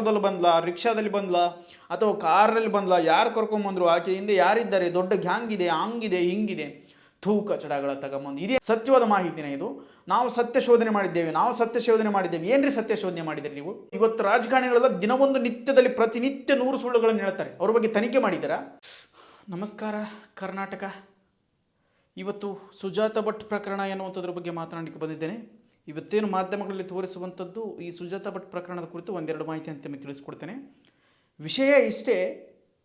ಆಟೋದಲ್ಲಿ ಬಂದ್ಲಾ, ರಿಕ್ಷಾದಲ್ಲಿ ಬಂದ್ಲಾ, ಅಥವಾ ಕಾರಲ್ಲಿ ಬಂದ್ಲಾ, ಯಾರು ಕರ್ಕೊಂಬಂದ್ರು ಆಕೆ ಹಿಂದೆ ಯಾರಿದ್ದಾರೆ, ದೊಡ್ಡ ಗ್ಯಾಂಗ್ ಇದೆ, ಹಂಗಿದೆ, ಹಿಂಗಿದೆ. ಥೂ ಕಚಡಗಳ ತಗೊಂಬಂದು. ಇದೇ ಸತ್ಯವಾದ ಮಾಹಿತಿನೇ ಇದು. ನಾವು ಸತ್ಯ ಶೋಧನೆ ಮಾಡಿದ್ದೇವೆ, ನಾವು ಸತ್ಯ ಶೋಧನೆ ಮಾಡಿದ್ದೇವೆ. ಏನ್ರಿ ಸತ್ಯ ಶೋಧನೆ ಮಾಡಿದ್ರಿ ನೀವು? ಇವತ್ತು ರಾಜಕಾರಣಿಗಳೆಲ್ಲ ದಿನವೊಂದು ನಿತ್ಯದಲ್ಲಿ ಪ್ರತಿನಿತ್ಯ ನೂರು ಸುಳ್ಳುಗಳನ್ನು ಹೇಳ್ತಾರೆ. ಅವ್ರ ಬಗ್ಗೆ ತನಿಖೆ ಮಾಡಿದ್ದೀರಾ? ನಮಸ್ಕಾರ, ಕರ್ನಾಟಕ. ಇವತ್ತು ಸುಜಾತ ಭಟ್ ಪ್ರಕರಣ ಎನ್ನುವಂಥದ್ರ ಬಗ್ಗೆ ಮಾತನಾಡಲಿಕ್ಕೆ ಬಂದಿದ್ದೇನೆ. ಇವತ್ತೇನು ಮಾಧ್ಯಮಗಳಲ್ಲಿ ತೋರಿಸುವಂಥದ್ದು ಈ ಸುಜಾತ ಭಟ್ ಪ್ರಕರಣದ ಕುರಿತು ಒಂದೆರಡು ಮಾಹಿತಿ ಅಂತ ನಿಮಗೆ ತಿಳಿಸ್ಕೊಡ್ತೇನೆ. ವಿಷಯ ಇಷ್ಟೇ,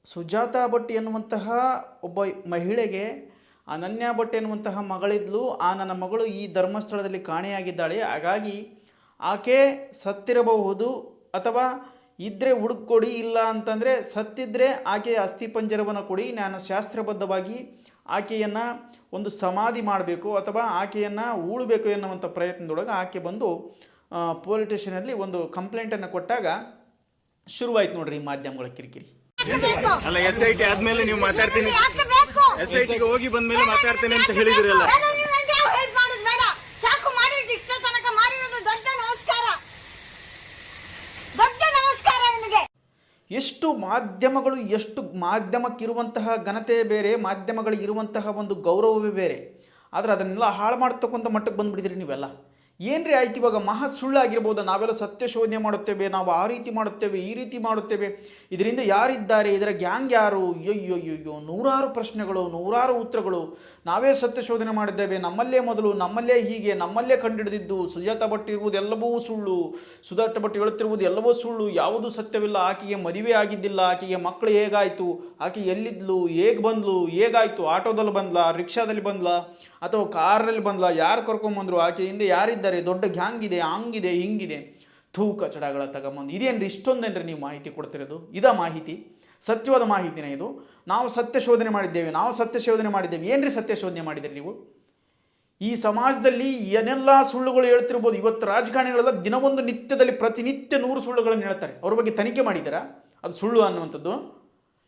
ಸುಜಾತ ಭಟ್ ಎನ್ನುವಂತಹ ಒಬ್ಬ ಮಹಿಳೆಗೆ ಅನನ್ಯ ಭಟ್ ಎನ್ನುವಂತಹ ಮಗಳಿದ್ಲು, ಆ ನನ್ನ ಮಗಳು ಈ ಧರ್ಮಸ್ಥಳದಲ್ಲಿ ಕಾಣೆಯಾಗಿದ್ದಾಳೆ, ಹಾಗಾಗಿ ಆಕೆ ಸತ್ತಿರಬಹುದು ಅಥವಾ ಇದ್ದರೆ ಹುಡುಕೊಡಿ ಇಲ್ಲ ಅಂತಂದರೆ ಸತ್ತಿದ್ರೆ ಆಕೆಯ ಅಸ್ಥಿಪಂಜರವನ್ನು ಕೊಡಿ, ನಾನು ಶಾಸ್ತ್ರಬದ್ಧವಾಗಿ ಆಕೆಯನ್ನು ಒಂದು ಸಮಾಧಿ ಮಾಡಬೇಕು ಅಥವಾ ಆಕೆಯನ್ನು ಉಳಬೇಕು ಎನ್ನುವಂಥ ಪ್ರಯತ್ನದೊಳಗೆ ಆಕೆ ಬಂದು ಪೊಲೀಸ್ ಸ್ಟೇಷನಲ್ಲಿ ಒಂದು ಕಂಪ್ಲೇಂಟನ್ನು ಕೊಟ್ಟಾಗ ಶುರುವಾಯ್ತು ನೋಡ್ರಿ ಈ ಮಾಧ್ಯಮಗಳ ಕಿರಿಕಿರಿ. ಅಲ್ಲ ಎಸ್ ಐ ಟಿ ಆದ್ಮೇಲೆ ನೀವು ಮಾತಾಡ್ತೀನಿ. ಯಾಕೆ ಬೇಕು? ಎಸ್ ಐ ಟಿಗೆ ಹೋಗಿ ಬಂದ್ಮೇಲೆ ಮಾತಾಡ್ತೇನೆ ಅಂತ ಹೇಳಿದ್ರಲ್ಲ ಬೇಡ, ನೀವು ನಂಗೆ ಯಾವ help ಮಾಡೋದು ಬೇಡ ಸಾಕು ಮಾಡಿದ್ದು ಇಷ್ಟ ತನಕ ಮಾಡಿರೋದು ದೊಡ್ಡ ನಮಸ್ಕಾರ ದೊಡ್ಡ ನಮಸ್ಕಾರ ನಿಮಗೆ ಎಷ್ಟು ಮಾಧ್ಯಮಗಳು, ಎಷ್ಟು ಮಾಧ್ಯಮಕ್ಕಿರುವಂತಹ ಘನತೆ ಬೇರೆ ಮಾಧ್ಯಮಗಳಿಗಿರುವಂತಹ ಒಂದು ಗೌರವವೇ ಬೇರೆ. ಆದರೆ ಅದನ್ನೆಲ್ಲ ಹಾಳು ಮಾಡ್ತಕ್ಕಂಥ ಮಟ್ಟಕ್ಕೆ ಬಂದುಬಿಡಿದ್ರಿ ನೀವೆಲ್ಲ. ಏನ್ರಿ ಆಯ್ತು ಇವಾಗ ಮಹಾ ಸುಳ್ಳಾಗಿರ್ಬೋದು, ನಾವೆಲ್ಲ ಸತ್ಯ ಶೋಧನೆ ಮಾಡುತ್ತೇವೆ, ನಾವು ಆ ರೀತಿ ಮಾಡುತ್ತೇವೆ, ಈ ರೀತಿ ಮಾಡುತ್ತೇವೆ. ಇದರಿಂದ ಯಾರಿದ್ದಾರೆ, ಇದರ ಗ್ಯಾಂಗ್ ಯಾರು? ಅಯ್ಯೋ ನೂರಾರು ಪ್ರಶ್ನೆಗಳು, ನೂರಾರು ಉತ್ತರಗಳು. ನಾವೇ ಸತ್ಯ ಶೋಧನೆ ಮಾಡಿದ್ದೇವೆ, ನಮ್ಮಲ್ಲೇ ಮೊದಲು, ನಮ್ಮಲ್ಲೇ ಹೀಗೆ, ನಮ್ಮಲ್ಲೇ ಕಂಡುಹಿಡಿದಿದ್ದು. ಸುಜಾತ ಭಟ್ ಇರುವುದು ಎಲ್ಲವೂ ಸುಳ್ಳು. ಸುಧಾಟ ಭಟ್ ಹೇಳುತ್ತಿರುವುದು ಎಲ್ಲವೂ ಸುಳ್ಳು. ಯಾವುದೂ ಸತ್ಯವಿಲ್ಲ, ಆಕೆಗೆ ಮದುವೆ ಆಗಿದ್ದಿಲ್ಲ, ಆಕೆಗೆ ಮಕ್ಕಳು ಹೇಗಾಯಿತು, ಆಕೆ ಎಲ್ಲಿದ್ಲು, ಹೇಗೆ ಬಂದ್ಲು, ಹೇಗಾಯಿತು, ಆಟೋದಲ್ಲಿ ಬಂದ್ಲಾ, ರಿಕ್ಷಾದಲ್ಲಿ ಬಂದ್ಲಾ, ಅಥವಾ ಕಾರಲ್ಲಿ ಬಂದ್ಲಾ, ಯಾರು ಕರ್ಕೊಂಬಂದ್ರು, ಆಕೆ ಹಿಂದೆ ಯಾರಿದ್ದಾರೆ ದೊಡ್ಡ ಗ್ಯಾಂಗ್ ಇದೆ ಹಂಗಿದೆ, ಹಿಂಗಿದೆ ಥೂ ಕಚಡಗಳ ತಗೊಂಬಂದು ಇದೇನ್ರಿ ಇಷ್ಟೊಂದೇನ್ರಿ ನೀವು ಮಾಹಿತಿ ಕೊಡ್ತಿರೋದು? ಇದಾ ಮಾಹಿತಿ? ಸತ್ಯವಾದ ಮಾಹಿತಿನೇ ಇದು. ನಾವು ಸತ್ಯ ಶೋಧನೆ ಮಾಡಿದ್ದೇವೆ, ನಾವು ಸತ್ಯ ಶೋಧನೆ ಮಾಡಿದ್ದೇವೆ. ಏನ್ರಿ ಸತ್ಯ ಶೋಧನೆ ಮಾಡಿದ್ರಿ ನೀವು? ಈ ಸಮಾಜದಲ್ಲಿ ಏನೆಲ್ಲ ಸುಳ್ಳುಗಳು ಹೇಳ್ತಿರ್ಬೋದು, ಇವತ್ತು ರಾಜಕಾರಣಿಗಳೆಲ್ಲ ದಿನವೊಂದು ನಿತ್ಯದಲ್ಲಿ ಪ್ರತಿನಿತ್ಯ ನೂರು ಸುಳ್ಳುಗಳನ್ನು ಹೇಳ್ತಾರೆ. ಅವ್ರ ಬಗ್ಗೆ ತನಿಖೆ ಮಾಡಿದ್ದೀರಾ? ಅದು ಸುಳ್ಳು ಅನ್ನುವಂಥದ್ದು.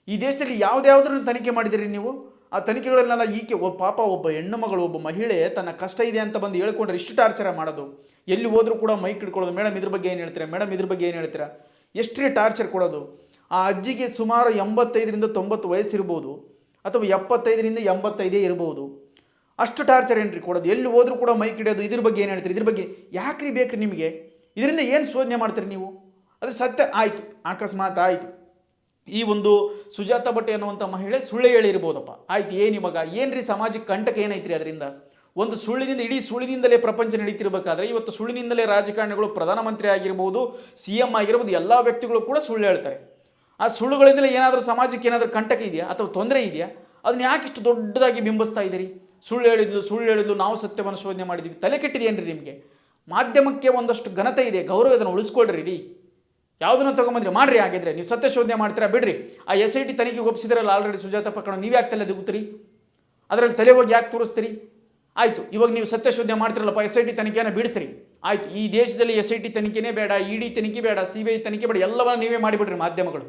ಈ ದೇಶದಲ್ಲಿ ಯಾವುದ್ಯಾವುದನ್ನು ತನಿಖೆ ಮಾಡಿದಿರಿ ನೀವು? ಆ ತನಿಖೆಗಳನ್ನೆಲ್ಲ ಈಕೆ ಒಬ್ಬ ಪಾಪ, ಒಬ್ಬ ಹೆಣ್ಣು ಮಗಳು, ಒಬ್ಬ ಮಹಿಳೆ ತನ್ನ ಕಷ್ಟ ಇದೆ ಅಂತ ಬಂದು ಹೇಳ್ಕೊಂಡ್ರೆ ಇಷ್ಟು ಟಾರ್ಚರ ಮಾಡೋದು. ಎಲ್ಲಿ ಹೋದ್ರೂ ಕೂಡ ಮೈಕ್ ಹಿಡ್ಕೊಳ್ಳೋದು ಮೇಡಮ್, ಇದ್ರ ಬಗ್ಗೆ ಏನು ಹೇಳ್ತೀರಾ? ಮೇಡಮ್, ಇದ್ರ ಬಗ್ಗೆ ಏನು ಹೇಳ್ತೀರಾ? ಎಷ್ಟೇ ಟಾರ್ಚರ್ ಕೊಡೋದು. ಆ ಅಜ್ಜಿಗೆ ಸುಮಾರು ಎಂಬತ್ತೈದರಿಂದ ತೊಂಬತ್ತು ವಯಸ್ಸಿರ್ಬೋದು ಅಥವಾ ಎಪ್ಪತ್ತೈದರಿಂದ ಎಂಬತ್ತೈದೇ ಇರ್ಬೋದು. ಅಷ್ಟು ಟಾರ್ಚರ್ ಏನ್ರಿ ಕೊಡೋದು? ಎಲ್ಲಿ ಹೋದ್ರೂ ಕೂಡ ಮೈಕ್ ಹಿಡಿಯೋದು ಇದ್ರ ಬಗ್ಗೆ ಏನು ಹೇಳ್ತೀರಿ? ಇದ್ರ ಬಗ್ಗೆ ಯಾಕ್ರಿ ಬೇಕು ನಿಮಗೆ? ಇದರಿಂದ ಏನು ಶೋಧನೆ ಮಾಡ್ತೀರಿ ನೀವು? ಅದು ಸತ್ಯ. ಆಯಿತು. ಅಕಸ್ಮಾತ್ ಆಯಿತು. ಈ ಒಂದು ಸುಜಾತ ಭಟ್ ಅನ್ನುವಂಥ ಮಹಿಳೆ ಸುಳ್ಳು ಹೇಳಿರ್ಬೋದಪ್ಪ. ಆಯ್ತು ಏನು ಇವಾಗ ಏನ್ರಿ ಸಮಾಜಕ್ಕೆ ಕಂಟಕ ಏನೈತ್ರಿ ಅದರಿಂದ? ಒಂದು ಸುಳ್ಳಿನಿಂದ, ಇಡೀ ಸುಳ್ಳಿನಿಂದಲೇ ಪ್ರಪಂಚ ನಡೀತಿರ್ಬೇಕಾದ್ರೆ ಇವತ್ತು ಸುಳ್ಳಿನಿಂದಲೇ ರಾಜಕಾರಣಿಗಳು ಪ್ರಧಾನಮಂತ್ರಿ ಆಗಿರ್ಬೋದು ಸಿ ಎಂ ಆಗಿರ್ಬೋದು, ಎಲ್ಲ ವ್ಯಕ್ತಿಗಳು ಕೂಡ ಸುಳ್ಳು ಹೇಳ್ತಾರೆ. ಆ ಸುಳ್ಳುಗಳಿಂದಲೇ ಏನಾದರೂ ಸಮಾಜಕ್ಕೆ ಏನಾದರೂ ಕಂಟಕ ಇದೆಯಾ ಅಥವಾ ತೊಂದರೆ ಇದೆಯಾ? ಅದನ್ನ ಯಾಕೆ ಇಷ್ಟು ದೊಡ್ಡದಾಗಿ ಬಿಂಬಿಸ್ತಾ ಇದ್ದೀರಿ? ಸುಳ್ಳು ಹೇಳಿದ್ಲು ಸುಳ್ಳು ಹೇಳಿದ್ಲು ನಾವು ಸತ್ಯವನ್ನು ಶೋಧನೆ ಮಾಡಿದ್ವಿ ತಲೆ ಕೆಟ್ಟಿದೆಯೇನ್ರಿ ನಿಮಗೆ? ಮಾಧ್ಯಮಕ್ಕೆ ಒಂದಷ್ಟು ಘನತೆ ಇದೆ, ಗೌರವ ಇದನ್ನು ಉಳಿಸ್ಕೊಳ್ರಿ ರೀ. ಯಾವುದನ್ನು ತಗೊಂಬಂದ್ರಿ ಮಾಡ್ರಿ ಹಾಗಿದ್ರೆ. ನೀವು ಸತ್ಯ ಶೋಧನೆ ಮಾಡ್ತೀರಾ, ಬಿಡ್ರಿ. ಆ ಎಸ್ ಐ ಟಿ ತನಿಖೆಗೆ ಒಪ್ಪಿಸಿದ್ರಲ್ಲ ಆಲ್ರೆಡಿ ಸುಜಾತ ಪ್ರಕರಣ ನೀವು ಯಾಕೆ ತಲೆ ದಿಗುತ್ತೀರಿ? ಅದರಲ್ಲಿ ತಲೆ ಹೋಗಿ ಯಾಕೆ ತೋರಿಸ್ತೀರಿ? ಆಯಿತು, ಇವಾಗ ನೀವು ಸತ್ಯ ಶೋಧನೆ ಮಾಡ್ತಿರಲ್ಲಪ್ಪ ಎಸ್ ಐ ಟಿ ತನಿಖೆಯನ್ನು ಬಿಡಿಸ್ರಿ. ಆಯಿತು, ಈ ದೇಶದಲ್ಲಿ ಎಸ್ ಐ ಟಿ ತನಿಖೆನೇ ಬೇಡ ಇ ಡಿ ತನಿಖೆ ಬೇಡ ಸಿ ಬಿ ಐ ತನಿಖೆ ಬೇಡ, ಎಲ್ಲವನ್ನ ನೀವೇ ಮಾಡಿಬಿಡ್ರಿ ಮಾಧ್ಯಮಗಳು.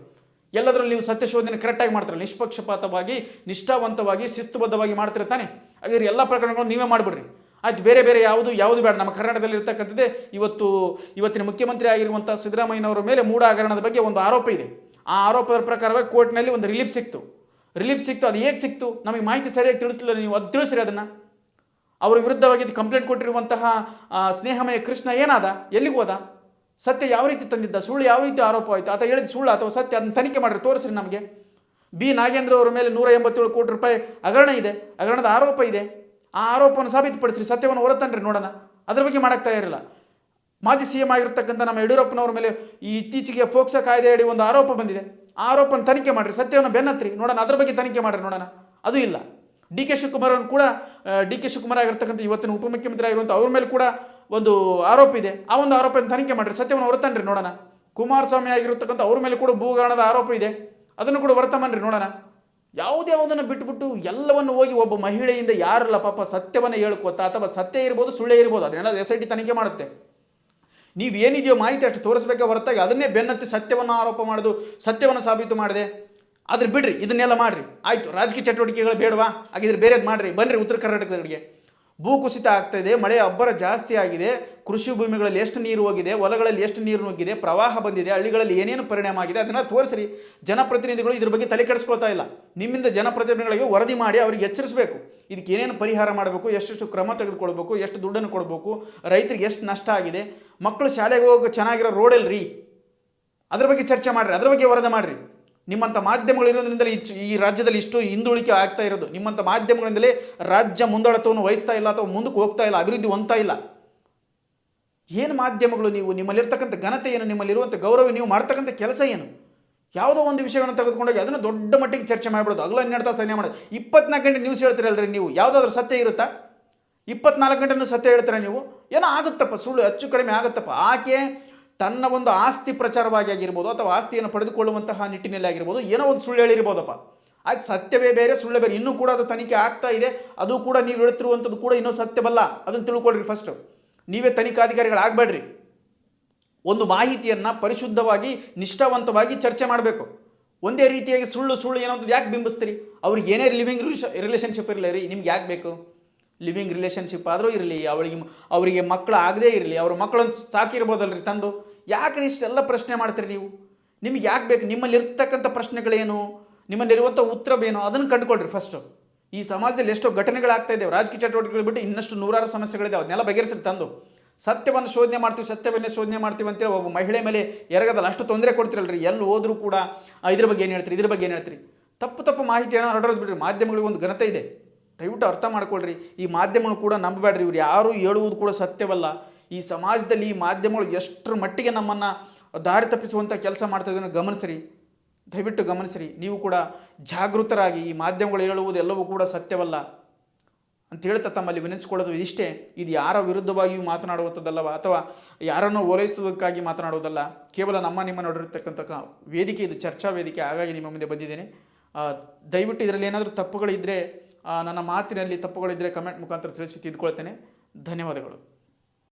ಎಲ್ಲದರಲ್ಲಿ ನೀವು ಸತ್ಯ ಶೋಧನೆ ಕರೆಕ್ಟಾಗಿ ಮಾಡ್ತೀರಲ್ಲ, ನಿಷ್ಪಕ್ಷಪಾತವಾಗಿ, ನಿಷ್ಠಾವಂತವಾಗಿ, ಶಿಸ್ತುಬದ್ಧವಾಗಿ ಮಾಡ್ತಿರ್ತಾನೆ ಹಾಗಾದ್ರೆ ಎಲ್ಲ ಪ್ರಕರಣಗಳು ನೀವೇ ಮಾಡಿಬಿಡ್ರಿ. ಆಯ್ತು, ಬೇರೆ ಬೇರೆ ಯಾವುದು ಯಾವುದು ಬೇಡ. ನಮ್ಮ ಕರ್ನಾಟಕದಲ್ಲಿ ಇರ್ತಕ್ಕಂಥದ್ದೇ ಇವತ್ತು ಇವತ್ತಿನ ಮುಖ್ಯಮಂತ್ರಿ ಆಗಿರುವಂಥ ಸಿದ್ದರಾಮಯ್ಯನವರ ಮೇಲೆ ಮೂಢ ಹಗರಣದ ಬಗ್ಗೆ ಒಂದು ಆರೋಪ ಇದೆ. ಆ ಆರೋಪದ ಪ್ರಕಾರವಾಗಿ ಕೋರ್ಟ್ನಲ್ಲಿ ಒಂದು ರಿಲೀಫ್ ಸಿಕ್ತು. ರಿಲೀಫ್ ಸಿಕ್ತು, ಅದು ಹೇಗೆ ಸಿಕ್ತು? ನಮಗೆ ಮಾಹಿತಿ ಸರಿಯಾಗಿ ತಿಳಿಸಲಿಲ್ಲ, ನೀವು ಅದು ತಿಳಿಸ್ರಿ ಅದನ್ನು. ಅವರ ವಿರುದ್ಧವಾಗಿ ಕಂಪ್ಲೇಂಟ್ ಕೊಟ್ಟಿರುವಂತಹ ಸ್ನೇಹಮಯ ಕೃಷ್ಣ ಏನಾದ? ಎಲ್ಲಿಗೆ ಹೋದ? ಸತ್ಯ ಯಾವ ರೀತಿ ತಂದಿದ್ದ? ಸುಳ್ಳು ಯಾವ ರೀತಿ ಆರೋಪ ಆಯಿತು? ಆತ ಹೇಳಿದ ಸುಳ್ಳು ಅಥವಾ ಸತ್ಯ ಅದನ್ನು ತನಿಖೆ ಮಾಡಿರಿ, ತೋರಿಸ್ರಿ ನಮಗೆ. ಬಿ. ನಾಗೇಂದ್ರ ಅವರ ಮೇಲೆ ನೂರ ಎಂಬತ್ತೇಳು ಕೋಟಿ ರೂಪಾಯಿ ಹಗರಣ ಇದೆ. ಹಗರಣದ ಆರೋಪ ಇದೆ. ಆ ಆರೋಪವನ್ನು ಸಾಬೀತುಪಡಿಸ್ರಿ, ಸತ್ಯವನ್ನು ಹೊರತನ್ರಿ ನೋಡೋಣ. ಅದ್ರ ಬಗ್ಗೆ ಮಾಡಕ್ಕೆ ತಯಾರಿಲ್ಲ ಮಾಜಿ ಸಿ ಎಂ ಆಗಿರ್ತಕ್ಕಂಥ ನಮ್ಮ ಯಡಿಯೂರಪ್ಪನವ್ರ ಮೇಲೆ ಈ ಇತ್ತೀಚೆಗೆ ಫೋಕ್ಸ ಕಾಯ್ದೆ ಅಡಿ ಒಂದು ಆರೋಪ ಬಂದಿದೆ. ಆ ಆರೋಪನ ತನಿಖೆ ಮಾಡಿರಿ, ಸತ್ಯವನ್ನು ಬೆನ್ನತ್ರಿ ನೋಡೋಣ, ಅದ್ರ ಬಗ್ಗೆ ತನಿಖೆ ಮಾಡಿರಿ ನೋಡೋಣ. ಅದು ಇಲ್ಲ. ಡಿ ಕೆ ಶಿವಕುಮಾರ್ ಕೂಡ ಡಿ ಕೆ ಶಿವಕುಮಾರ್ ಆಗಿರ್ತಕ್ಕಂಥ ಇವತ್ತಿನ ಉಪಮುಖ್ಯಮಂತ್ರಿ ಆಗಿರುವಂಥ ಅವ್ರ ಮೇಲೆ ಕೂಡ ಒಂದು ಆರೋಪ ಇದೆ. ಆ ಒಂದು ಆರೋಪನ ತನಿಖೆ ಮಾಡಿರಿ, ಸತ್ಯವನ್ನು ಹೊರತನ್ರಿ ನೋಡೋಣ. ಕುಮಾರಸ್ವಾಮಿ ಆಗಿರ್ತಕ್ಕಂಥ ಅವ್ರ ಮೇಲೆ ಕೂಡ ಭೂಗರಣದ ಆರೋಪ ಇದೆ. ಅದನ್ನು ಕೂಡ ಹೊರತಮನ್ರಿ ನೋಡೋಣ. ಯಾವುದ್ಯಾವುದನ್ನು ಬಿಟ್ಬಿಟ್ಟು ಎಲ್ಲವನ್ನು ಹೋಗಿ ಒಬ್ಬ ಮಹಿಳೆಯಿಂದ ಯಾರಲ್ಲ ಪಾಪ ಸತ್ಯವನ್ನು ಹೇಳ್ಕೊತಾ ಅಥವಾ ಸತ್ಯ ಇರ್ಬೋದು ಸುಳ್ಳೇ ಇರ್ಬೋದು, ಅದನ್ನೆಲ್ಲ ಎಸ್ ಐ ಟಿ ತನಿಖೆ ಮಾಡುತ್ತೆ. ನೀವು ಏನಿದೆಯೋ ಮಾಹಿತಿ ಅಷ್ಟು ತೋರಿಸ್ಬೇಕೆ ಹೊರತಾಗಿ ಅದನ್ನೇ ಬೆನ್ನತ್ತಿ ಸತ್ಯವನ್ನು ಆರೋಪ ಮಾಡೋದು, ಸತ್ಯವನ್ನು ಸಾಬೀತು ಮಾಡಿದೆ. ಆದ್ರೆ ಬಿಡ್ರಿ, ಇದನ್ನೆಲ್ಲ ಮಾಡಿರಿ. ಆಯಿತು, ರಾಜಕೀಯ ಚಟುವಟಿಕೆಗಳು ಬೇಡವಾ? ಹಾಗಿದ್ರೆ ಬೇರೆದು ಮಾಡಿರಿ ಬನ್ನಿರಿ ಉತ್ತರ ಕರ್ನಾಟಕದವರಿಗೆ. ಭೂಕುಸಿತ ಆಗ್ತಾ ಇದೆ ಮಳೆ ಅಬ್ಬರ ಜಾಸ್ತಿ ಆಗಿದೆ, ಕೃಷಿ ಭೂಮಿಗಳಲ್ಲಿ ಎಷ್ಟು ನೀರು ಹೋಗಿದೆ, ಹೊಲಗಳಲ್ಲಿ ಎಷ್ಟು ನೀರು ನುಗ್ಗಿದೆ, ಪ್ರವಾಹ ಬಂದಿದೆ, ಹಳ್ಳಿಗಳಲ್ಲಿ ಏನೇನು ಪರಿಣಾಮ ಆಗಿದೆ ಅದನ್ನು ತೋರಿಸ್ರಿ. ಜನಪ್ರತಿನಿಧಿಗಳು ಇದ್ರ ಬಗ್ಗೆ ತಲೆ ಕೆಡಿಸ್ಕೊಳ್ತಾ ಇಲ್ಲ. ನಿಮ್ಮಿಂದ ಜನಪ್ರತಿನಿಧಿಗಳಿಗೆ ವರದಿ ಮಾಡಿ ಅವರಿಗೆ ಎಚ್ಚರಿಸಬೇಕು. ಇದಕ್ಕೆ ಏನೇನು ಪರಿಹಾರ ಮಾಡಬೇಕು, ಎಷ್ಟೆಷ್ಟು ಕ್ರಮ ತೆಗೆದುಕೊಳ್ಬೇಕು, ಎಷ್ಟು ದುಡ್ಡನ್ನು ಕೊಡಬೇಕು, ರೈತರಿಗೆ ಎಷ್ಟು ನಷ್ಟ ಆಗಿದೆ, ಮಕ್ಕಳು ಶಾಲೆಗೆ ಹೋಗೋ ಚೆನ್ನಾಗಿರೋ ರೋಡಲ್ಲಿ ಅದ್ರ ಬಗ್ಗೆ ಚರ್ಚೆ ಮಾಡಿರಿ, ಅದ್ರ ಬಗ್ಗೆ ವರದಿ ಮಾಡಿರಿ. ನಿಮ್ಮಂಥ ಮಾಧ್ಯಮಗಳು ಇರೋದ್ರಿಂದಲೇ ಈ- ರಾಜ್ಯದಲ್ಲಿ ಇಷ್ಟು ಹಿಂದುಳಿಕೆ ಆಗ್ತಾ ಇರೋದು. ನಿಮ್ಮಂಥ ಮಾಧ್ಯಮಗಳಿಂದಲೇ ರಾಜ್ಯ ಮುಂದಾಳತ್ವವನ್ನು ವಹಿಸ್ತಾ ಇಲ್ಲ ಅಥವಾ ಮುಂದಕ್ಕೆ ಹೋಗ್ತಾ ಇಲ್ಲ, ಅಭಿವೃದ್ಧಿ ಹೊಂದ್ತಾ ಇಲ್ಲ. ಏನು ಮಾಧ್ಯಮಗಳು ನೀವು ನಿಮ್ಮಲ್ಲಿರ್ತಕ್ಕಂಥ ಘನತೆ ಏನು ನಿಮ್ಮಲ್ಲಿರುವಂಥ ಗೌರವ ನೀವು ಮಾಡ್ತಕ್ಕಂಥ ಕೆಲಸ ಏನು? ಯಾವುದೋ ಒಂದು ವಿಷಯವನ್ನು ತೆಗೆದುಕೊಂಡೋಗಿ ಅದನ್ನು ದೊಡ್ಡ ಮಟ್ಟಿಗೆ ಚರ್ಚೆ ಮಾಡಿಬಿಡೋದು. ಹಗಲು ಹನ್ನೆರಡು ತಾಸು ಸನ್ಯ ಮಾಡೋದು. ಇಪ್ಪತ್ನಾಲ್ಕು ಗಂಟೆ ನ್ಯೂಸ್ ಹೇಳ್ತೀರಲ್ರಿ ನೀವು? ಯಾವುದಾದ್ರೂ ಸತ್ಯ ಇರುತ್ತಾ? ಇಪ್ಪತ್ನಾಲ್ಕು ಗಂಟೆನೂ ಸತ್ಯ ಹೇಳ್ತೀರಾ ನೀವು? ಏನೋ ಆಗುತ್ತಪ್ಪ, ಸುಳ್ಳು ಹೆಚ್ಚು ಕಡಿಮೆ ಆಗುತ್ತಪ್ಪ. ಆಕೆ ತನ್ನ ಒಂದು ಆಸ್ತಿ ಪ್ರಚಾರವಾಗಿ ಆಗಿರ್ಬೋದು ಅಥವಾ ಆಸ್ತಿಯನ್ನು ಪಡೆದುಕೊಳ್ಳುವಂತಹ ನಿಟ್ಟಿನಲ್ಲಿ ಆಗಿರ್ಬೋದು, ಏನೋ ಒಂದು ಸುಳ್ಳು ಹೇಳಿರ್ಬೋದಪ್ಪ. ಆಯ್ತು, ಸತ್ಯವೇ ಬೇರೆ, ಸುಳ್ಳು ಬೇರೆ. ಇನ್ನೂ ಕೂಡ ಅದು ತನಿಖೆ ಆಗ್ತಾ ಇದೆ. ಅದು ಕೂಡ ನೀವು ಹೇಳ್ತಿರುವಂಥದ್ದು ಕೂಡ ಇನ್ನೂ ಸತ್ಯವಲ್ಲ. ಅದನ್ನು ತಿಳ್ಕೊಳ್ರಿ ಫಸ್ಟು ನೀವೇ ತನಿಖಾಧಿಕಾರಿಗಳಾಗಬೇಡ್ರಿ. ಒಂದು ಮಾಹಿತಿಯನ್ನು ಪರಿಶುದ್ಧವಾಗಿ, ನಿಷ್ಠಾವಂತವಾಗಿ ಚರ್ಚೆ ಮಾಡಬೇಕು. ಒಂದೇ ರೀತಿಯಾಗಿ ಸುಳ್ಳು ಸುಳ್ಳು ಏನೋ ಯಾಕೆ ಬಿಂಬಿಸ್ತೀರಿ? ಅವ್ರಿಗೆ ಏನೇ ಲಿವಿಂಗ್ ರಿಲೇಷನ್ಶಿಪ್ ಇರಲಿ ರೀ, ನಿಮ್ಗೆ ಯಾಕೆ ಬೇಕು? ಲಿವಿಂಗ್ ರಿಲೇಷನ್ಶಿಪ್ ಆದರೂ ಇರಲಿ, ಅವಳಿಗೆ, ಅವರಿಗೆ ಮಕ್ಕಳು ಆಗದೇ ಇರಲಿ, ಅವ್ರ ಮಕ್ಕಳನ್ನು ಸಾಕಿರ್ಬೋದಲ್ರಿ ತಂದು? ಯಾಕೆ ಇಷ್ಟೆಲ್ಲ ಪ್ರಶ್ನೆ ಮಾಡ್ತೀರಿ ನೀವು? ನಿಮ್ಗೆ ಯಾಕೆ ಬೇಕು? ನಿಮ್ಮಲ್ಲಿರ್ತಕ್ಕಂಥ ಪ್ರಶ್ನೆಗಳೇನು? ನಿಮ್ಮಲ್ಲಿರುವಂಥ ಉತ್ತರವೇನು? ಅದನ್ನು ಕಂಡುಕೊಳ್ರಿ ಫಸ್ಟು ಈ ಸಮಾಜದಲ್ಲಿ ಎಷ್ಟೋ ಘಟನೆಗಳಾಗ್ತಾ ಇದ್ದಾವೆ. ರಾಜಕೀಯ ಚಟುವಟಿಕೆಗಳು ಬಿಟ್ಟು ಇನ್ನಷ್ಟು ನೂರಾರು ಸಮಸ್ಯೆಗಳಿದೆ ಅದನ್ನೆಲ್ಲ ಬಗೆಹರಿಸಿ ತಂದು. ಸತ್ಯವನ್ನು ಶೋಧನೆ ಮಾಡ್ತೀವಿ ಸತ್ಯವನ್ನೇ ಶೋಧನೆ ಮಾಡ್ತೀವಿ ಅಂತೇಳಿ ಒಬ್ಬ ಮಹಿಳೆ ಮೇಲೆ ಎರಗದಲ್ಲ, ಅಷ್ಟು ತೊಂದರೆ ಕೊಡ್ತಿರಲ್ರಿ. ಎಲ್ಲಿ ಹೋದರೂ ಕೂಡ ಇದ್ರ ಬಗ್ಗೆ ಏನು ಹೇಳ್ತೀರಿ? ಇದ್ರ ಬಗ್ಗೆ ಏನು ಹೇಳ್ತೀರಿ? ತಪ್ಪು ತಪ್ಪು ಮಾಹಿತಿಯನ್ನು ಹರಡೋದು ಬಿಡ್ರಿ. ಮಾಧ್ಯಮಗಳಿಗೆ ಒಂದು ಘನತೆ ಇದೆ. ದಯವಿಟ್ಟು ಅರ್ಥ ಮಾಡ್ಕೊಳ್ರಿ. ಈ ಮಾಧ್ಯಮಗಳು ಕೂಡ ನಂಬಬೇಡ್ರಿ. ಇವ್ರು ಯಾರು ಹೇಳುವುದು ಕೂಡ ಸತ್ಯವಲ್ಲ. ಈ ಸಮಾಜದಲ್ಲಿ ಈ ಮಾಧ್ಯಮಗಳು ಎಷ್ಟರ ಮಟ್ಟಿಗೆ ನಮ್ಮನ್ನು ದಾರಿ ತಪ್ಪಿಸುವಂಥ ಕೆಲಸ ಮಾಡ್ತಾ ಇದನ್ನು ಗಮನಿಸ್ರಿ. ದಯವಿಟ್ಟು ಗಮನಿಸ್ರಿ. ನೀವು ಕೂಡ ಜಾಗೃತರಾಗಿ ಈ ಮಾಧ್ಯಮಗಳು ಹೇಳುವುದು ಎಲ್ಲವೂ ಕೂಡ ಸತ್ಯವಲ್ಲ ಅಂತ ಹೇಳ್ತಾ ತಮ್ಮಲ್ಲಿ ವಿನಿಸಿಕೊಳ್ಳೋದು ಇಷ್ಟೇ ಇದು ಯಾರ ವಿರುದ್ಧವಾಗಿಯೂ ಮಾತನಾಡುವಂಥದ್ದಲ್ಲವ? ಅಥವಾ ಯಾರನ್ನು ಓಲೈಸುವುದಕ್ಕಾಗಿ ಮಾತನಾಡುವುದಲ್ಲ? ಕೇವಲ ನಮ್ಮ ನಿಮ್ಮ ನೋಡಿರ್ತಕ್ಕಂಥ ವೇದಿಕೆ ಇದು ಚರ್ಚಾ ವೇದಿಕೆ. ಹಾಗಾಗಿ ನಿಮ್ಮ ಮುಂದೆ ಬಂದಿದ್ದೇನೆ. ದಯವಿಟ್ಟು ಇದರಲ್ಲಿ ಏನಾದರೂ ತಪ್ಪುಗಳಿದ್ದರೆ ನನ್ನ ಮಾತಿನಲ್ಲಿ ತಪ್ಪುಗಳಿದ್ದರೆ ಕಮೆಂಟ್ ಮುಖಾಂತರ ತಿಳಿಸಿ ತಿದ್ಕೊಳ್ತೇನೆ. ಧನ್ಯವಾದಗಳು.